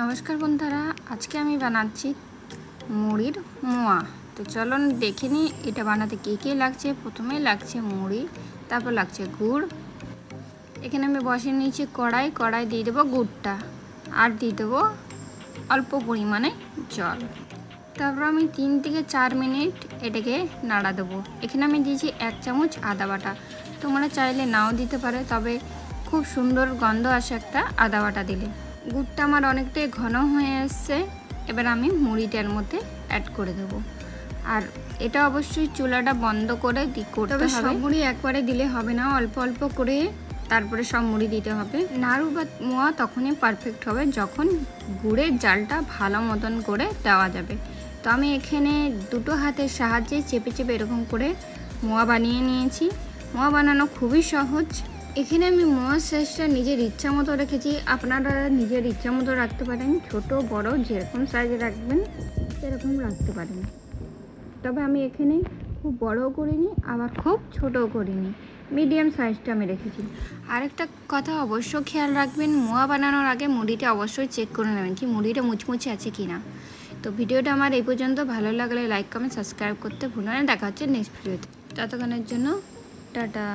নমস্কার বন্ধুরা, আজকে আমি বানাচ্ছি মুড়ির মোয়া। তো চলুন দেখে নিই এটা বানাতে কী কী লাগছে। প্রথমে লাগছে মুড়ি, তারপর লাগছে গুড়। এখানে আমি বসিয়ে নিয়েছি কড়াই কড়াই দিয়ে দেবো গুড়টা আর দিয়ে দেবো অল্প পরিমাণে জল। তারপর আমি তিন থেকে চার মিনিট এটাকে নাড়া দেবো। এখানে আমি দিয়েছি এক চামচ আদা বাটা। তোমরা চাইলে নাও দিতে পারে, তবে খুব সুন্দর গন্ধ আসে একটা আদা বাটা দিলে। গুড়টা আমার অনেকটাই ঘন হয়ে আসছে এবার আমি মুড়িটার মধ্যে অ্যাড করে দেবো। আর এটা অবশ্যই চুলাটা বন্ধ করে দি করতে হবে সব মুড়ি একবারে দিলে হবে না অল্প অল্প করে তারপরে সব মুড়ি দিতে হবে। নাড়ু বা মোয়া তখনই পারফেক্ট হবে যখন গুড়ের জালটা ভালো মতন করে দেওয়া যাবে। তো আমি এখানে দুটো হাতের সাহায্যে চেপে চেপে এরকম করে মোয়া বানিয়ে নিয়েছি। মোয়া বানানো খুবই সহজ। এখানে আমি মোয়ার সাইজটা নিজের ইচ্ছা মতো রেখেছি। আপনারা নিজের ইচ্ছা মতো রাখতে পারেন। ছোট, বড়, যেরকম সাইজে রাখবেন, সেরকম রাখতে পারেন। তবে আমি এখানে খুব বড়ও করিনি, আবার খুব ছোটও করিনি। মিডিয়াম সাইজটা আমি রেখেছি। আরেকটা কথা অবশ্য খেয়াল রাখবেন, মোয়া বানানোর আগে মুড়িটা অবশ্যই চেক করে নেবেন কি মুড়িটা মুচমুচে আছে কি না তো ভিডিওটা আমার এই পর্যন্ত। ভালো লাগলে লাইক কমেন্ট সাবস্ক্রাইব করতে ভুলো না। দেখা হচ্ছে নেক্সট ভিডিওতে ততক্ষণের জন্য, টাটা।